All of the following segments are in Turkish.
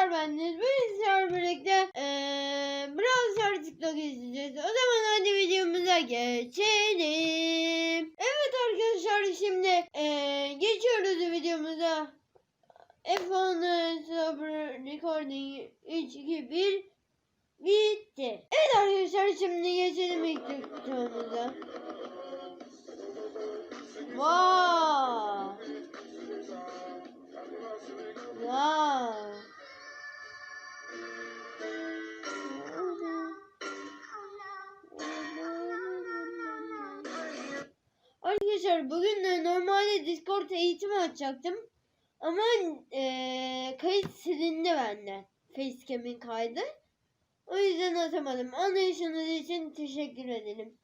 arkadaşlar bendeniz. Bugün sizlerle birlikte eee Brawl Stars TikTok izleyeceğiz. O zaman hadi videomuza geçelim. Evet arkadaşlar şimdi eee, geçiyoruz videomuza. F10 Sabır Recording 3, 2, 1 Bitti. Evet arkadaşlar şimdi geçelim ilk videomuza. Wow. Wow. Discord eğitimi açacaktım. Ama eee, kayıt silindi bende. Facecam'in kaydı. O yüzden atamadım. Anlayışınız için teşekkür ederim.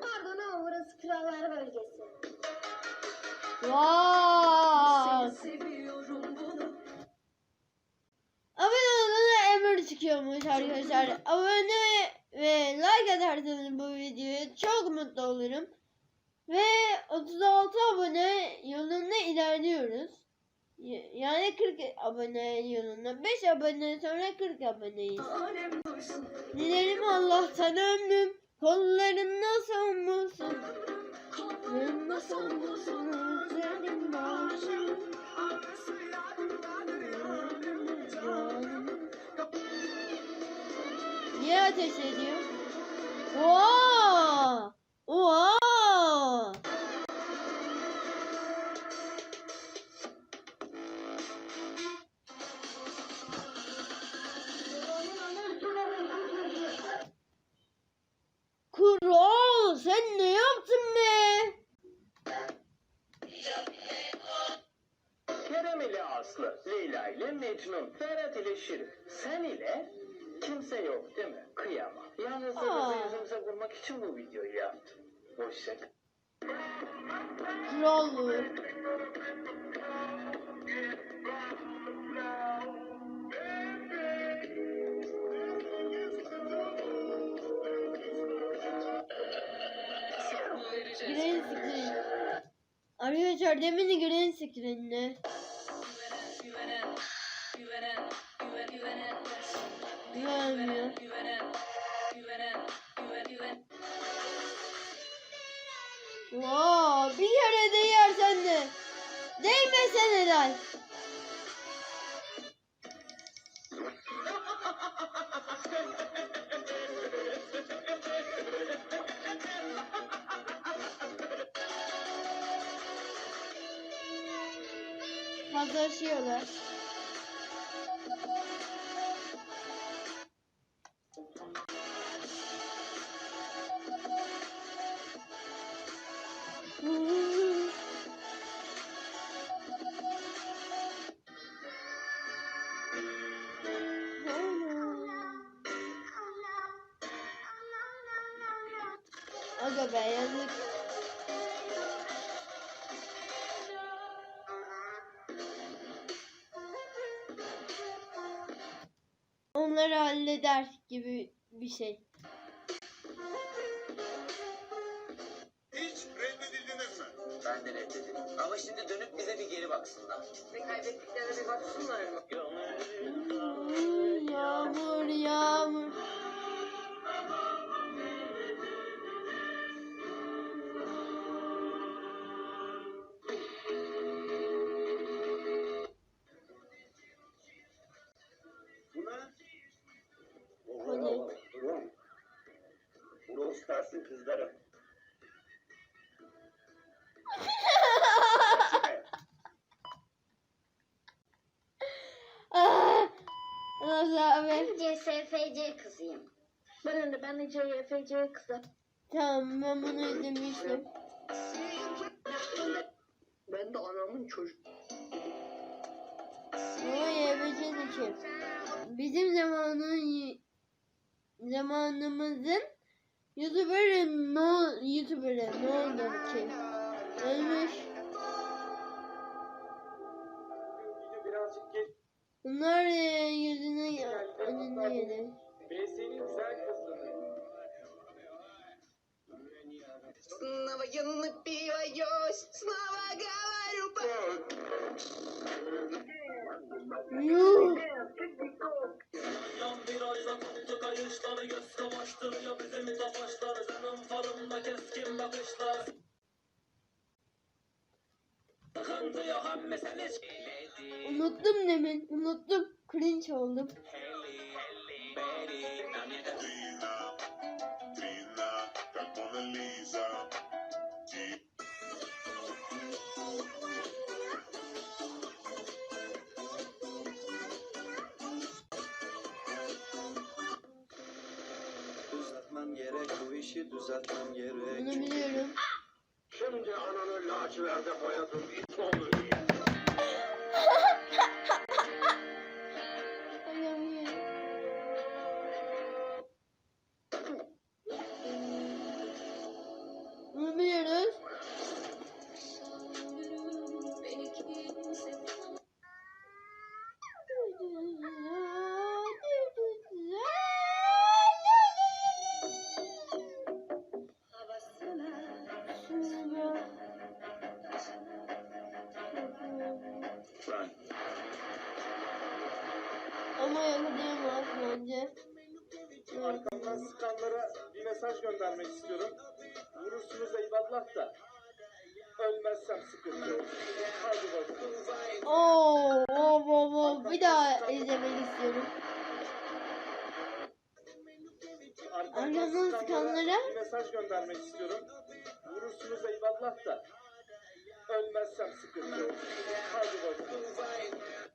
Pardon ama burası krallar bölgesi. Wow. Seviyorum bunu. Abone olana emir çıkıyormuş arkadaşlar. Abone ve like atarsanız bu videoya çok mutlu olurum. Ve 36 abone yolunda ilerliyoruz. Yani 40 abone yolunda. 5 abone sonra 40 aboneyiz. Dilerim Allah'tan ömrüm kollarında sonmasın. Kollarında sonmasın özlerim başım. Niye ateş ediyor? Oo! Oo! Kral sen ne yaptın be? Kerem ile Aslı, Leyla ile Mecnun, Ferhat ile Şirin. Sen ile kimse yok değil mi? Kıyamam. Yalnızlığımızı Aa. yüzümüze vurmak için bu videoyu yaptım. Hoşça kal. Mı? Green screen. Arkadaşlar demin de green screen'le. Fazlaşıyorlar. Aga be yazık. Onları halleder gibi bir şey. Hiç reddedildiniz mi? Ben de reddedim. Ama şimdi dönüp bize bir geri baksınlar. Ve kaybettiklerine bir baksınlar mı? Yağmur Brawl Stars'ın kızları. Ah! Nasıl abi? CSFC kızıyım. Ben de ben de CSFC kızı. Tamam ben bunu izlemiştim. Ben de anamın çocuğu. Ama için. Bizim zamanın zamanımızın YouTuber'ı no YouTuber'ı ne oldu ki? Ölmüş. Birazcık geç. Bunlar e, yüzüne önüne yedi. BS'nin güzel kızları. Снова еду напиваюсь, снова говорю Yuh. İşi düzeltmem gerek. Bunu biliyorum. Şimdi ananı laciverde boyadım. it olur. Ama yakalayamaz bence. Arkamdan sıkanlara bir mesaj göndermek istiyorum. Vurursunuz eyvallah da. Ölmezsem sıkıntı yok. Hadi bakalım. Oo, oo, oo, oo. Bir daha izlemek istiyorum. Arkamdan sıkanlara bir mesaj göndermek istiyorum. Vurursunuz eyvallah da. Ölmezsem sıkıntı yok. Hadi bakalım.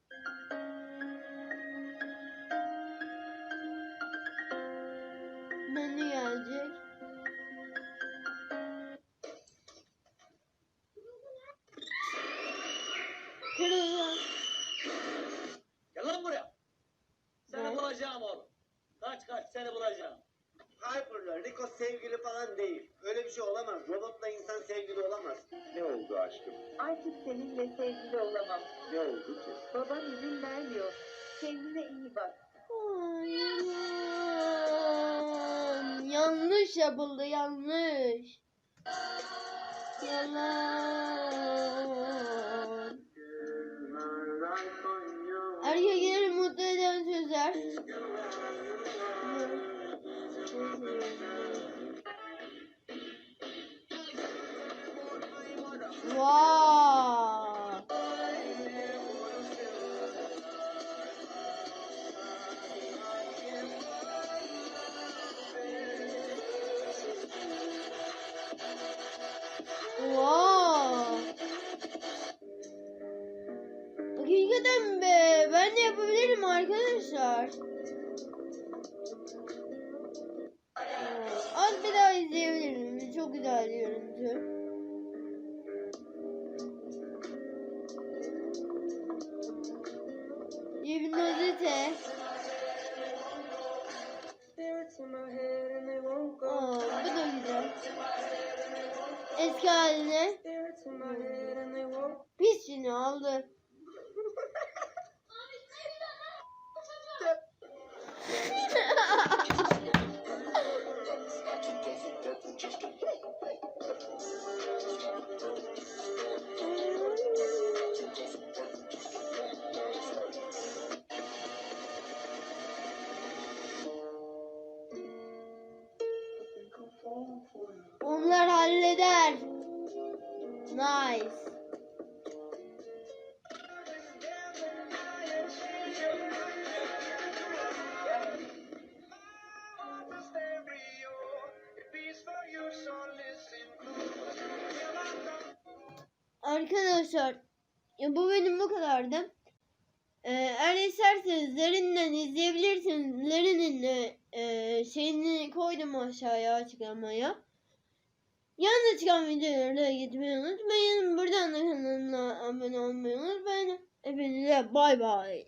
Falan değil. Öyle bir şey olamaz. Robotla insan sevgili olamaz. Ne oldu aşkım? Artık seninle sevgili olamam. Ne oldu ki? Baban izin vermiyor. Kendine iyi bak. Hayır. Yanlış yapıldı yanlış. Yalan. Arkadaşlar. Az bir daha izleyebilirim. Çok güzel görüntü. Hipnozite. Aa, bu da güzel. Eski haline. Nice. Arkadaşlar bu benim bu kadardı. Ee, eğer isterseniz Lerin'den izleyebilirsiniz. Lerin'in de e, şeyini koydum aşağıya açıklamaya. Yanında çıkan videoları gitmeyi unutmayın. Buradan da kanalına abone olmayı unutmayın. Hepinize bay bay.